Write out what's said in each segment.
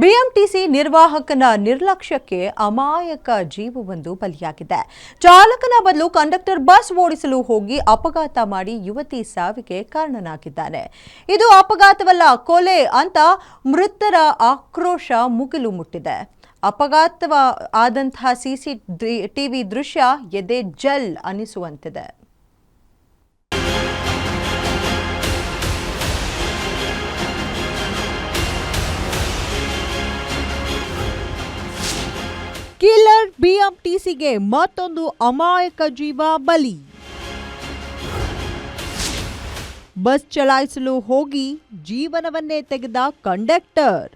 BMTC ನಿರ್ವಾಹಕನ ನಿರ್ಲಕ್ಷ್ಯಕ್ಕೆ ಅಮಾಯಕ ಜೀವವೊಂದು ಬಲಿಯಾಗಿದೆ. ಚಾಲಕನ ಬದಲು ಕಂಡಕ್ಟರ್ ಬಸ್ ಓಡಿಸಲು ಹೋಗಿ ಅಪಘಾತ ಮಾಡಿ ಯುವತಿ ಸಾವಿಗೆ ಕಾರಣನಾಗಿದ್ದಾನೆ. ಇದು ಅಪಘಾತವಲ್ಲ, ಕೊಲೆ ಅಂತ ಮೃತರ ಆಕ್ರೋಶ ಮುಗಿಲು ಮುಟ್ಟಿದೆ. ಅಪಘಾತವ, ಆದಂತಹ ಸಿಸಿ ಟಿವಿ ದೃಶ್ಯ ಎದೆ ಜಲ್ ಅನಿಸುವಂತಿದೆ ಬಿಎಂಟಿಸಿಗೆ ಮತ್ತೊಂದು ಅಮಾಯಕ ಜೀವ ಬಲಿ. ಬಸ್ ಚಲಾಯಿಸಲು ಹೋಗಿ ಜೀವನವನ್ನೇ ತೆಗೆದ ಕಂಡಕ್ಟರ್.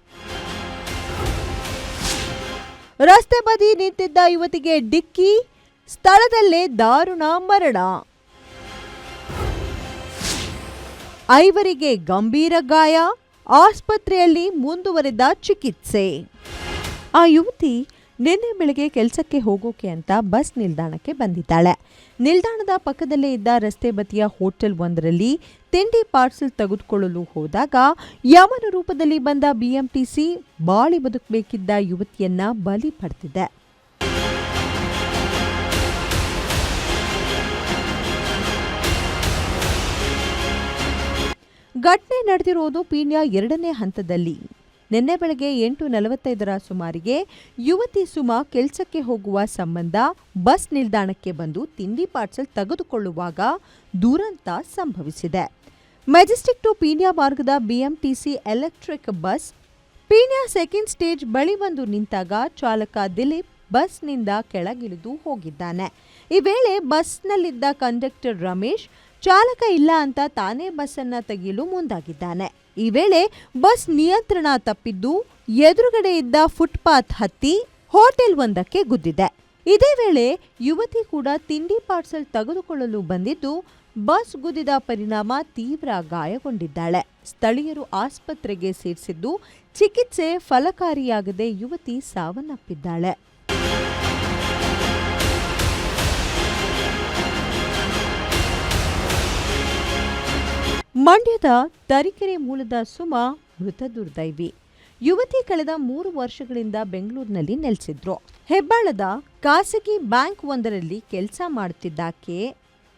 ರಸ್ತೆ ಬದಿ ನಿಂತಿದ್ದ ಯುವತಿಗೆ ಡಿಕ್ಕಿ, ಸ್ಥಳದಲ್ಲೇ ದಾರುಣ ಮರಣ. ಐವರಿಗೆ ಗಂಭೀರ ಗಾಯ, ಆಸ್ಪತ್ರೆಯಲ್ಲಿ ಮುಂದುವರೆದ ಚಿಕಿತ್ಸೆ. ಆ ಯುವತಿ ನಿನ್ನೆ ಬೆಳಗ್ಗೆ ಕೆಲಸಕ್ಕೆ ಹೋಗೋಕೆ ಅಂತ ಬಸ್ ನಿಲ್ದಾಣಕ್ಕೆ ಬಂದಿದ್ದಾಳೆ. ನಿಲ್ದಾಣದ ಪಕ್ಕದಲ್ಲೇ ಇದ್ದ ರಸ್ತೆ ಬದಿಯ ಹೋಟೆಲ್ ಒಂದರಲ್ಲಿ ತಿಂಡಿ ಪಾರ್ಸೆಲ್ ತೆಗೆದುಕೊಳ್ಳಲು ಹೋದಾಗ ಯಮನ ರೂಪದಲ್ಲಿ ಬಂದ ಬಿಎಂಟಿಸಿ ಬಾಳಿ ಬದುಕಬೇಕಿದ್ದ ಯುವತಿಯನ್ನ ಬಲಿ ಪಡೆದಿದೆ. ಘಟನೆ ನಡೆದಿರೋದು ಪೀಣ್ಯ ಎರಡನೇ ಹಂತದಲ್ಲಿ. ನಿನ್ನೆ ಬೆಳಗ್ಗೆ ಎಂಟು ನಲವತ್ತೈದರ ಸುಮಾರಿಗೆ ಯುವತಿ ಸುಮಾ ಕೆಲಸಕ್ಕೆ ಹೋಗುವ ಸಂಬಂಧ ಬಸ್ ನಿಲ್ದಾಣಕ್ಕೆ ಬಂದು ತಿಂಡಿ ಪಾರ್ಸೆಲ್ ತೆಗೆದುಕೊಳ್ಳುವಾಗ ದುರಂತ ಸಂಭವಿಸಿದೆ. ಮೆಜೆಸ್ಟಿಕ್ ಟು ಪೀಣ್ಯ ಮಾರ್ಗದ BMTC electric bus Peenya second stage ಬಳಿ ಬಂದು ನಿಂತಾಗ ಚಾಲಕ ದಿಲೀಪ್ ಬಸ್ನಿಂದ ಕೆಳಗಿಳಿದು ಹೋಗಿದ್ದಾನೆ. ಈ ವೇಳೆ ಬಸ್ನಲ್ಲಿದ್ದ ಕಂಡಕ್ಟರ್ ರಮೇಶ್, ಚಾಲಕ ಇಲ್ಲ ಅಂತ ತಾನೇ ಬಸ್ಸನ್ನು ತೆಗೆಯಲು ಮುಂದಾಗಿದ್ದಾನೆ. ಈ ವೇಳೆ ಬಸ್ ನಿಯಂತ್ರಣ ತಪ್ಪಿದ್ದು ಎದುರುಗಡೆ ಇದ್ದ ಫುಟ್ಪಾತ್ ಹತ್ತಿ ಹೋಟೆಲ್ ಒಂದಕ್ಕೆ ಗುದ್ದಿದೆ. ಇದೇ ವೇಳೆ ಯುವತಿ ಕೂಡ ತಿಂಡಿ ಪಾರ್ಸಲ್ ತೆಗೆದುಕೊಳ್ಳಲು ಬಂದಿದ್ದು ಬಸ್ ಗುದ್ದಿದ ಪರಿಣಾಮ ತೀವ್ರ ಗಾಯಗೊಂಡಿದ್ದಾಳೆ. ಸ್ಥಳೀಯರು ಆಸ್ಪತ್ರೆಗೆ ಸೇರಿಸಿದ್ದು ಚಿಕಿತ್ಸೆ ಫಲಕಾರಿಯಾಗದೆ ಯುವತಿ ಸಾವನ್ನಪ್ಪಿದ್ದಾಳೆ. ಮಂಡ್ಯದ ತರೀಕೆರೆ ಮೂಲದ ಸುಮ ಮೃತ ದುರ್ದೈವಿ. ಯುವತಿ ಕಳೆದ ಮೂರು ವರ್ಷಗಳಿಂದ ಬೆಂಗಳೂರಿನಲ್ಲಿ ನೆಲೆಸಿದ್ರು. ಹೆಬ್ಬಾಳದ ಖಾಸಗಿ ಬ್ಯಾಂಕ್ ಒಂದರಲ್ಲಿ ಕೆಲಸ ಮಾಡುತ್ತಿದ್ದಾಕೆ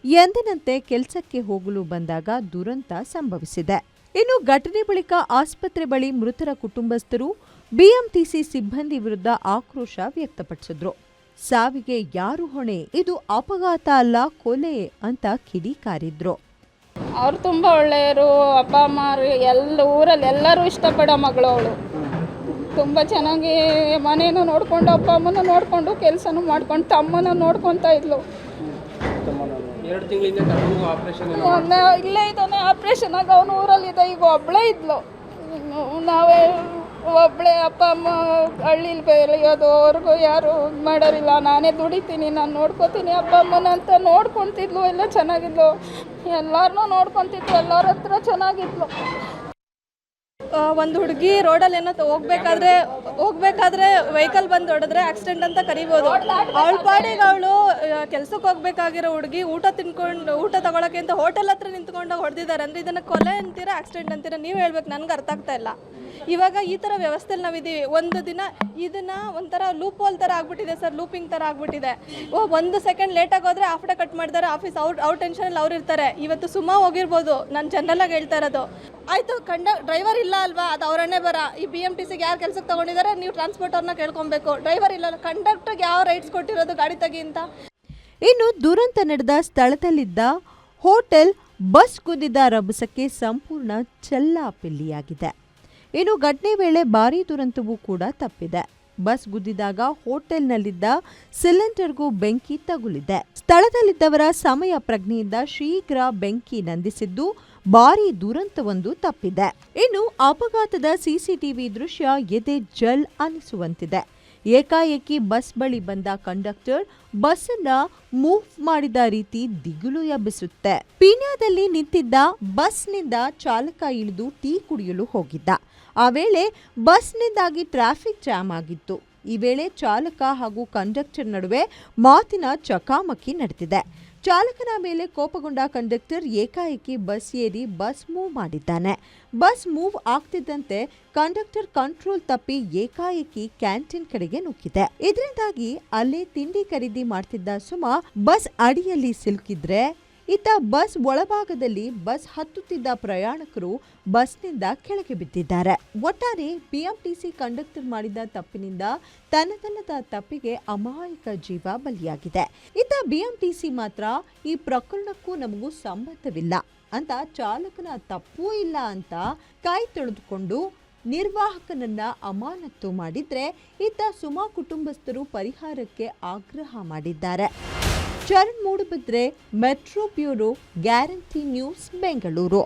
ಎಂದಿನಂತೆ ಕೆಲಸಕ್ಕೆ ಹೋಗಲು ಬಂದಾಗ ದುರಂತ ಸಂಭವಿಸಿದೆ. ಇನ್ನು ಘಟನೆ ಬಳಿಕ ಆಸ್ಪತ್ರೆ ಬಳಿ ಮೃತರ ಕುಟುಂಬಸ್ಥರು ಬಿಎಂಟಿಸಿ ಸಿಬ್ಬಂದಿ ವಿರುದ್ಧ ಆಕ್ರೋಶ ವ್ಯಕ್ತಪಡಿಸಿದ್ರು. ಸಾವಿಗೆ ಯಾರು ಹೊಣೆ? ಇದು ಅಪಘಾತ ಅಲ್ಲ, ಕೊಲೆ ಅಂತ ಕಿಡಿಕಾರಿದ್ರು. ಅವ್ರು ತುಂಬ ಒಳ್ಳೆಯವರು ಅಪ್ಪ ಅಮ್ಮ ಎಲ್ಲ ಊರಲ್ಲಿ ಎಲ್ಲರೂ ಇಷ್ಟಪಡೋ ಮಗಳು ಅವಳು. ತುಂಬ ಚೆನ್ನಾಗಿ ಮನೇನು ನೋಡಿಕೊಂಡು ಅಪ್ಪ ಅಮ್ಮನ ನೋಡಿಕೊಂಡು ಕೆಲಸನೂ ಮಾಡ್ಕೊಂಡು ತಮ್ಮನ ನೋಡ್ಕೊತಾ ಇದ್ಲು. ಎರಡು ತಿಂಗಳಿಂದ ತನಗೂ ಆಪರೇಷನ್ ಇಲ್ಲೇ ಇದ್ದಾನೆ ಆಪ್ರೇಷನ್ ಆಗ ಅವನು ಊರಲ್ಲಿದ್ದ ಈಗ ಒಬ್ಬಳೇ ಇದ್ಲು. ನಾವೇ ಒಬ್ಬಳೇ ಅಪ್ಪ, ಅಮ್ಮ ಹಳ್ಳಿಲಿ ಬೆಳೆಯೋದು ಅವ್ರಿಗೂ ಯಾರು ಮಾಡೋರಿಲ್ಲ. ನಾನೇ ದುಡಿತೀನಿ, ನಾನು ನೋಡ್ಕೋತೀನಿ. ಅಪ್ಪ ಅಮ್ಮನ ಅಂತ ನೋಡ್ಕೊತಿದ್ಲು, ಎಲ್ಲ ಚೆನ್ನಾಗಿದ್ಲು. ಎಲ್ಲರನ್ನೂ ನೋಡ್ಕೊತಿದ್ಲು, ಎಲ್ಲರ ಹತ್ರ ಚೆನ್ನಾಗಿದ್ಲು. ಒಂದು ಹುಡುಗಿ ರೋಡಲ್ಲಿ ಏನೋ ಹೋಗ್ಬೇಕಾದ್ರೆ ಹೋಗ್ಬೇಕಾದ್ರೆ ವೆಹಿಕಲ್ ಬಂದು ಹೊಡೆದ್ರೆ ಆಕ್ಸಿಡೆಂಟ್ ಅಂತ ಕರಿಬೋದು. ಅವಳ ಪಾಡಿಗೆ ಅವಳು ಕೆಲ್ಸಕ್ಕೆ ಹೋಗ್ಬೇಕಾಗಿರೋ ಹುಡುಗಿ ಊಟ ತಿನ್ಕೊಂಡು, ಊಟ ತಗೊಳಕ್ಕೆ ಅಂತ ಹೋಟೆಲ್ ಹತ್ರ ನಿಂತ್ಕೊಂಡು ಹೊಡೆದಿದ್ದಾರೆ. ಅಂದ್ರೆ ಇದನ್ನ ಕೊಲೆ ಅಂತೀರಾ, ಆಕ್ಸಿಡೆಂಟ್ ಅಂತೀರಾ, ನೀವು ಹೇಳ್ಬೇಕು, ನನ್ಗೆ ಅರ್ಥ ಆಗ್ತಾ ಇಲ್ಲ. ಇವಾಗ ಈ ಥರ ವ್ಯವಸ್ಥೆಲಿ ನಾವಿದ್ದೀವಿ. ಒಂದು ದಿನ ಇದನ್ನ ಒಂಥರ ಲೂಪ್ ಹೋಲ್ ಥರ ಆಗ್ಬಿಟ್ಟಿದೆ ಸರ್ ಲೂಪಿಂಗ್ ಥರ ಆಗ್ಬಿಟ್ಟಿದೆ. ಓ, ಒಂದು ಸೆಕೆಂಡ್ ಲೇಟಾಗಿ ಹೋದ್ರೆ ಆಫ್ಟರ್ ಕಟ್ ಮಾಡ್ತಾರೆ ಆಫೀಸ್ ಔಟ್ ಔಟ್ ಟೆನ್ಷನಲ್ಲಿ ಅವ್ರು ಇರ್ತಾರೆ. ಇವತ್ತು ಸುಮಾ ಹೋಗಿರ್ಬೋದು, ನಾನು ಜನರಲ್ಲಾಗಿ ಹೇಳ್ತಾ ಇರೋದು. ಆಯಿತು, ಕಂಡ ಡ್ರೈವರ್ ಇಲ್ಲ ಅಲ್ವಾ? ಅದು ಅವರನ್ನೇ ಬರ. ಈ ಬಿ ಎಂ ಟಿ ಸಿಗೆ ಯಾರು ಕೆಲಸಕ್ಕೆ ತೊಗೊಂಡಿದ್ದಾರೆ ನೀವು ಟ್ರಾನ್ಸ್ಪೋರ್ಟರ್ನ ಕೇಳ್ಕೊಬೇಕು. ಡ್ರೈವರ್ ಇಲ್ಲ ಕಂಡಕ್ಟರ್ಗೆ ಯಾವ ರೈಟ್ಸ್ ಕೊಟ್ಟಿರೋದು ಗಾಡಿ ತೆಗಿ ಅಂತ? ಇನ್ನು ದುರಂತ ನಡೆದ ಸ್ಥಳದಲ್ಲಿದ್ದ ಹೋಟೆಲ್ ಬಸ್ ಕುದಿದ ರಭಸಕ್ಕೆ ಸಂಪೂರ್ಣ ಚೆಲ್ಲಾಪಿಲ್ಲಿಯಾಗಿದೆ. ಇನ್ನು ಘಟನೆ ವೇಳೆ ಭಾರೀ ದುರಂತವೂ ಕೂಡ ತಪ್ಪಿದೆ. ಬಸ್ ಗುದ್ದಿದಾಗ ಹೋಟೆಲ್ನಲ್ಲಿದ್ದ ಸಿಲಿಂಡರ್ಗೂ ಬೆಂಕಿ ತಗುಲಿದೆ. ಸ್ಥಳದಲ್ಲಿದ್ದವರ ಸಮಯ ಪ್ರಜ್ಞೆಯಿಂದ ಶೀಘ್ರ ಬೆಂಕಿ ನಂದಿಸಿದ್ದು ಭಾರಿ ದುರಂತವೊಂದು ತಪ್ಪಿದೆ. ಇನ್ನು ಅಪಘಾತದ ಸಿಸಿಟಿವಿ ದೃಶ್ಯ ಎದೆ ಜಲ್ ಅನಿಸುವಂತಿದೆ ಏಕಾಏಕಿ ಬಸ್ ಬಳಿ ಬಂದ ಕಂಡಕ್ಟರ್ ಬಸ್ಸನ್ನ ಮೂವ್ ಮಾಡಿದ ರೀತಿ ದಿಗಿಲು ಎಬ್ಬಿಸುತ್ತೆ. ಪೀಣ್ಯದಲ್ಲಿ ನಿಂತಿದ್ದ ಬಸ್ನಿಂದ ಚಾಲಕ ಇಳಿದು ಟೀ ಕುಡಿಯಲು ಹೋಗಿದ್ದ. ಆ ವೇಳೆ ಬಸ್ನಿಂದಾಗಿ ಟ್ರಾಫಿಕ್ ಜಾಮ್ ಆಗಿತ್ತು. ಈ ವೇಳೆ ಚಾಲಕ ಹಾಗೂ ಕಂಡಕ್ಟರ್ ನಡುವೆ ಮಾತಿನ ಚಕಾಮಕಿ ನಡೆದಿದೆ. ಚಾಲಕನ ಮೇಲೆ ಕೋಪಗೊಂಡ ಕಂಡಕ್ಟರ್ ಏಕಾಏಕಿ ಬಸ್ ಏರಿ ಬಸ್ ಮೂವ್ ಮಾಡಿದ್ದಾನೆ. ಬಸ್ ಮೂವ್ ಆಗ್ತಿದ್ದಂತೆ ಕಂಡಕ್ಟರ್ ಕಂಟ್ರೋಲ್ ತಪ್ಪಿ ಏಕಾಏಕಿ ಕ್ಯಾಂಟೀನ್ ಕಡೆಗೆ ನುಗ್ಗಿದೆ. ಇದರಿಂದಾಗಿ ಅಲ್ಲಿ ತಿಂಡಿ ಖರೀದಿ ಮಾಡ್ತಿದ್ದ ಸುಮಾ ಬಸ್ ಅಡಿಯಲ್ಲಿ ಸಿಲುಕಿದ್ರೆ ಇತ್ತ ಬಸ್ ಒಳಭಾಗದಲ್ಲಿ ಬಸ್ ಹತ್ತುತ್ತಿದ್ದ ಪ್ರಯಾಣಿಕರು ಬಸ್ನಿಂದ ಕೆಳಗೆ ಬಿದ್ದಿದ್ದಾರೆ. ಒಟ್ಟಾರೆ ಬಿಎಂಟಿಸಿ ಕಂಡಕ್ಟರ್ ಮಾಡಿದ ತಪ್ಪಿನಿಂದ ತನ್ನದಲ್ಲದ ತಪ್ಪಿಗೆ ಅಮಾಯಕ ಜೀವ ಬಲಿಯಾಗಿದೆ. ಇತ್ತ ಬಿಎಂಟಿಸಿ ಮಾತ್ರ ಈ ಪ್ರಕರಣಕ್ಕೂ ನಮಗೂ ಸಂಬಂಧವಿಲ್ಲ. ಅಂತ ಚಾಲಕನ ತಪ್ಪೂ ಇಲ್ಲ ಅಂತ ಕೈ ತೊಳೆದುಕೊಂಡು ನಿರ್ವಾಹಕನನ್ನ ಅಮಾನತ್ತು ಮಾಡಿದ್ರೆ ಇತ್ತ ಸುಮಾ ಕುಟುಂಬಸ್ಥರು ಪರಿಹಾರಕ್ಕೆ ಆಗ್ರಹ ಮಾಡಿದ್ದಾರೆ. Charan Moodbidri metro bureau guarantee news Bengaluru.